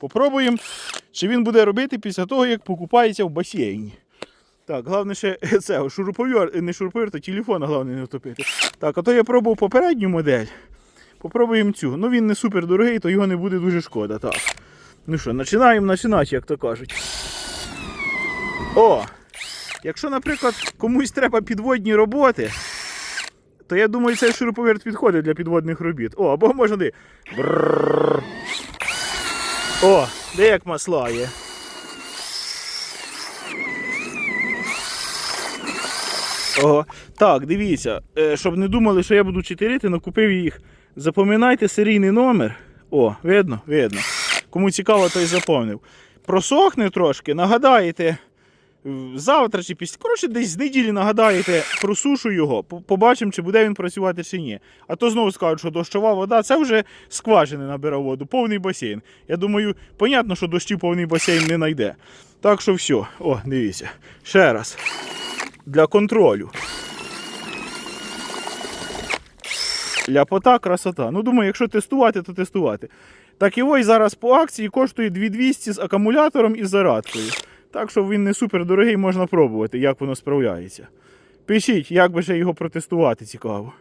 Попробуємо, чи він буде робити після того, як покупається в басейні. Так, головне ще це, шуруповер, не шуруповер, то телефон, головне не втопити. Так, а то я пробував попередню модель. Попробуємо цю. Ну він не супер дорогий, то його не буде дуже шкода. Так. Ну що, починаємо починати, як то кажуть. О! Якщо, наприклад, комусь треба підводні роботи, то я думаю, цей шуруповерт підходить для підводних робіт. О, або можна де. О, де як маслає. Ого. Так, дивіться, е, щоб не думали, що я буду читерити, накупив їх. Запам'ятайте серійний номер. О, видно, видно. Кому цікаво, той заповнив. Просохне трошки, нагадаєте. Завтра чи після. Коротше, десь з неділі нагадаєте, просушу його, побачимо, чи буде він працювати чи ні. А то знову скажуть, що дощова вода це вже скважини набирав воду, повний басейн. Я думаю, понятно, що дощі повний басейн не знайде. Так що все. О, дивіться. Ще раз. Для контролю. Ляпота, красота. Ну, думаю, якщо тестувати, то тестувати. Так і ось зараз по акції коштує 2200 з акумулятором і зарядкою. Так що він не супер дорогий, можна пробувати, як воно справляється. Пишіть, як би ще його протестувати, цікаво.